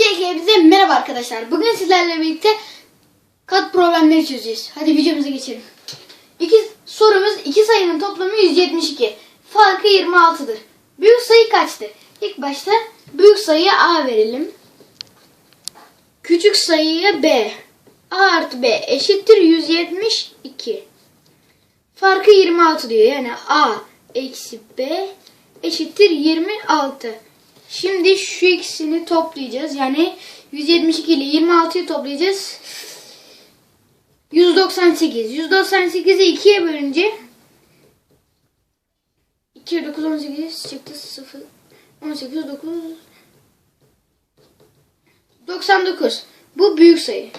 Öncelikle merhaba arkadaşlar. Bugün sizlerle birlikte kat problemleri çözeceğiz. Hadi videomuza geçelim. İki sorumuz iki sayının toplamı 172. Farkı 26'dır. Büyük sayı kaçtır? İlk başta büyük sayıya A verelim. Küçük sayıya B. A artı B eşittir 172. Farkı 26 diyor. Yani A eksi B eşittir 26. Şimdi şu ikisini toplayacağız. Yani 172 ile 26'yı toplayacağız. 198. 198'i 2'ye bölünce 2 9 18 çıktı 0 18 9 99. Bu büyük sayı.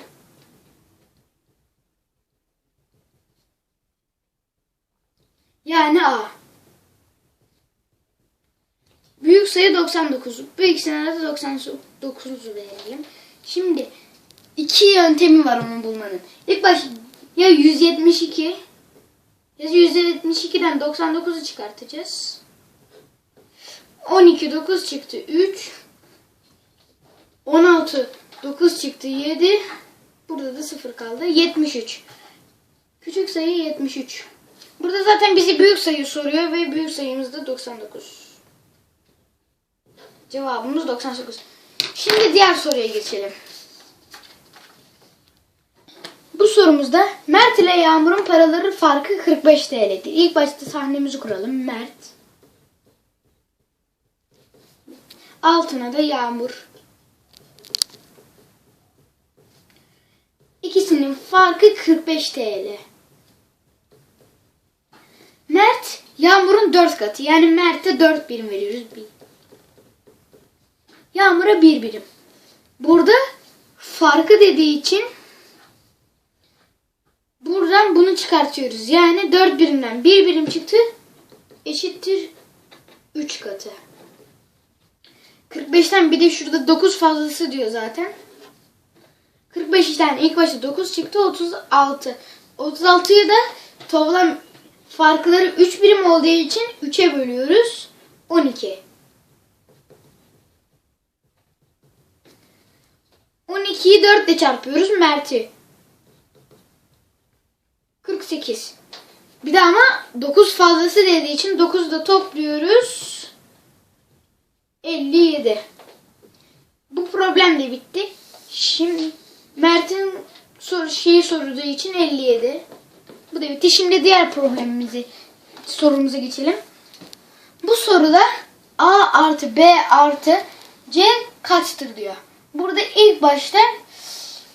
Yani A. Büyük sayı 99. Bu ikisine de 99 verelim. Şimdi iki yöntemi var onun bulmanın. İlk baş ya 172 ya 172'den 99'u çıkartacağız. 12 9 çıktı 3 16 9 çıktı 7 Burada da 0 kaldı. 73. Küçük sayı 73. Burada zaten bizi büyük sayı soruyor ve büyük sayımız da 99. Cevabımız 99. Şimdi diğer soruya geçelim. Bu sorumuzda Mert ile Yağmur'un paraları farkı 45 TL'dir. İlk başta sahnemizi kuralım. Mert. Altına da Yağmur. İkisinin farkı 45 TL. Mert Yağmur'un 4 katı. Yani Mert'e 4 birim veriyoruz. Bir. Yağmur'a 1 birim. Burada farkı dediği için buradan bunu çıkartıyoruz. Yani 4 birimden 1 birim çıktı eşittir 3 katı. 45'ten bir de şurada 9 fazlası diyor zaten. 45'ten ilk başta 9 çıktı 36. 36'yı da toplam farkları 3 birim olduğu için 3'e bölüyoruz. 12. 12'yi 4 ile çarpıyoruz Mert'i. 48. Bir de ama 9 fazlası dediği için 9'u da topluyoruz. 57. Bu problem de bitti. Şimdi Mert'in soru, şeyi sorulduğu için 57. Bu da bitti. Şimdi diğer problemimizi sorumuza geçelim. Bu soruda A artı B artı C kaçtır diyor. Burada ilk başta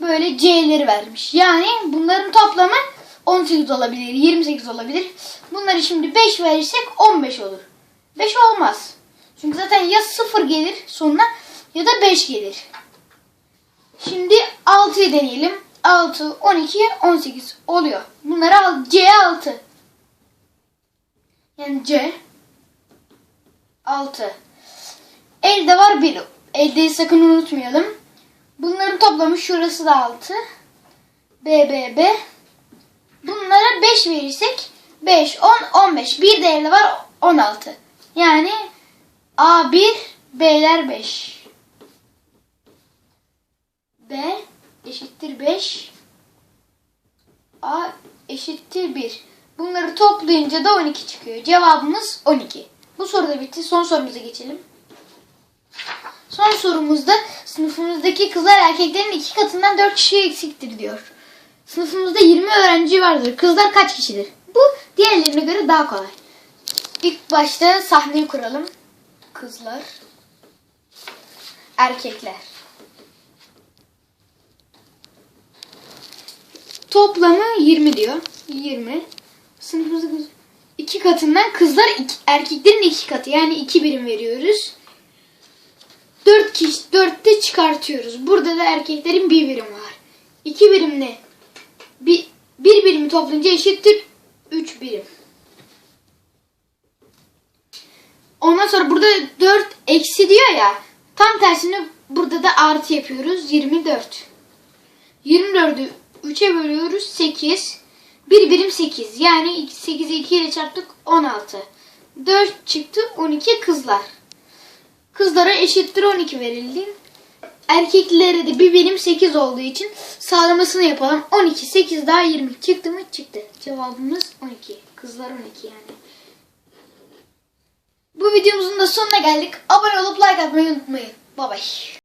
böyle C'leri vermiş. Yani bunların toplamı 18 olabilir, 28 olabilir. Bunları şimdi 5 verirsek 15 olur. 5 olmaz. Çünkü zaten ya 0 gelir sonuna ya da 5 gelir. Şimdi 6'yı deneyelim. 6, 12, 18 oluyor. Bunları al. C 6. Yani C 6. Elde var 1. Eldeyi sakın unutmayalım. Bunların toplamı şurası da 6. B, B, B. Bunlara 5 verirsek 5, 10, 15. Bir de elde var 16. Yani A1, B'ler 5. B eşittir 5. A eşittir 1. Bunları toplayınca da 12 çıkıyor. Cevabımız 12. Bu soru da bitti. Son sorumuza geçelim. Son sorumuzda sınıfımızdaki kızlar erkeklerin iki katından 4 kişi eksiktir diyor. Sınıfımızda 20 öğrenci vardır. Kızlar kaç kişidir? Bu diğerlerine göre daha kolay. İlk başta sahneyi kuralım. Kızlar, erkekler. Toplamı 20 diyor. 20. Sınıfımızda iki katından kızlar iki, erkeklerin iki katı. Yani iki birim veriyoruz. 4 kişi 4'te çıkartıyoruz. Burada da erkeklerin bir birim var. 2 birimle bir, bir birimi toplayınca eşittir 3 birim. Ondan sonra burada 4 eksi diyor ya. Tam tersini burada da artı yapıyoruz. 24. 24'ü 3'e bölüyoruz. 8. Bir birim 8. Yani 8'i 2 ile çarptık 16. 4 çıktı 12 kızlar. Kızlara eşittir 12 verildi. erkeklere de bir birim 8 olduğu için sağlamasını yapalım. 12, 8 daha 20. Çıktı mı? Çıktı. Cevabımız 12. Kızlar 12 yani. Bu videomuzun da sonuna geldik. Abone olup like atmayı unutmayın. Bye bye.